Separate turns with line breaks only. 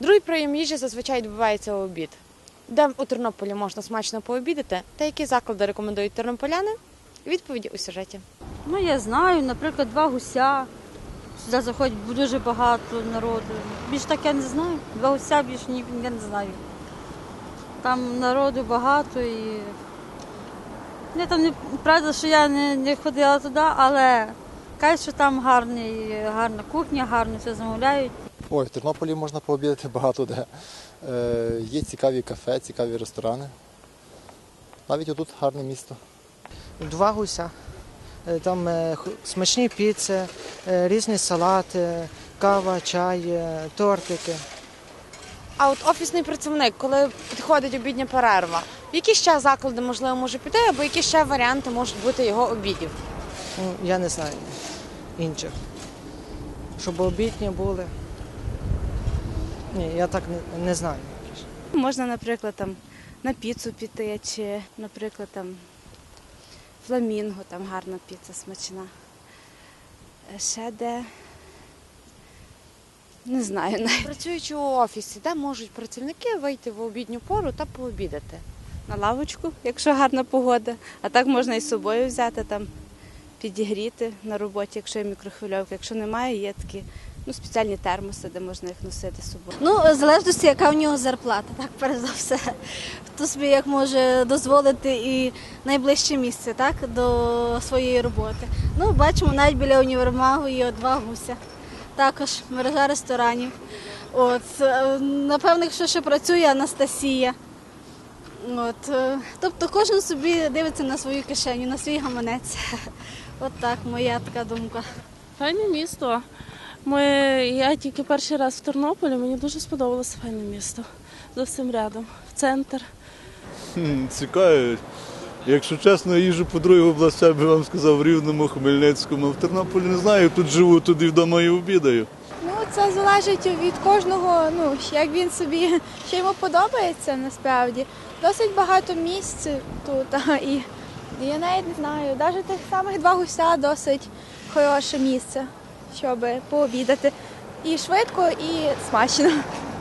Другий прийом їжі зазвичай відбувається у обід. Де у Тернополі можна смачно пообідати, та які заклади рекомендують тернополяни? Відповіді у сюжеті.
Ну, я знаю, наприклад, два гуся. Сюди заходить дуже багато народу. Більш так я не знаю. Два гуся більш ні, я не знаю. Там народу багато і. Я там не правда, що я не, не ходила туди, але кажуть, що там гарний, гарна кухня, гарно все замовляють.
Ой, в Тернополі можна пообідати багато де. Е, є цікаві кафе, цікаві ресторани. Навіть отут гарне місто.
Два гуся. Е, Там е, смачні піци, е, різні салати, кава, чай, тортики.
А от офісний працівник, коли підходить обідня перерва, в які ще заклади можливо може піти, або які ще варіанти можуть бути його обідів?
Ну, я не знаю інших. Щоб обідні були. Ні, я так не, не знаю.
Можна, наприклад, там на піцу піти, чи, наприклад, там фламінго, там гарна піца смачна. Е, Ще де. Не знаю навіть.
Працюючи у офісі, де можуть працівники вийти в обідню пору та пообідати?
На лавочку, якщо гарна погода. А так можна і з собою взяти, там, підігріти на роботі, якщо є мікрохвильовка. Якщо немає, є такі ну, спеціальні термоси, де можна їх носити з собою.
Ну, в залежності, яка в нього зарплата, так, перш за все. Хто собі як може дозволити і найближче місце, так, до своєї роботи. Ну, бачимо, навіть біля універмагу є два гуся. Також мережа ресторанів. От, е, напевно, якщо ще працює Анастасія. От, е, тобто кожен собі дивиться на свою кишеню, на свій гаманець. От так, моя така думка.
Файне місто. Ми, я тільки перший раз в Тернополі, мені дуже сподобалося файне місто. Зовсім рядом, в центр.
Хм, Цікаво. Якщо чесно, я їжу по других областях, би вам сказав, в Рівному, Хмельницькому. В Тернополі не знаю, тут живу, тут і вдома і обідаю.
Це залежить від кожного, ну, як він собі, що йому подобається насправді. Досить багато місць тут, а, і я навіть не знаю, навіть тих самих два гуся досить хороше місце, щоб пообідати. І швидко, і смачно.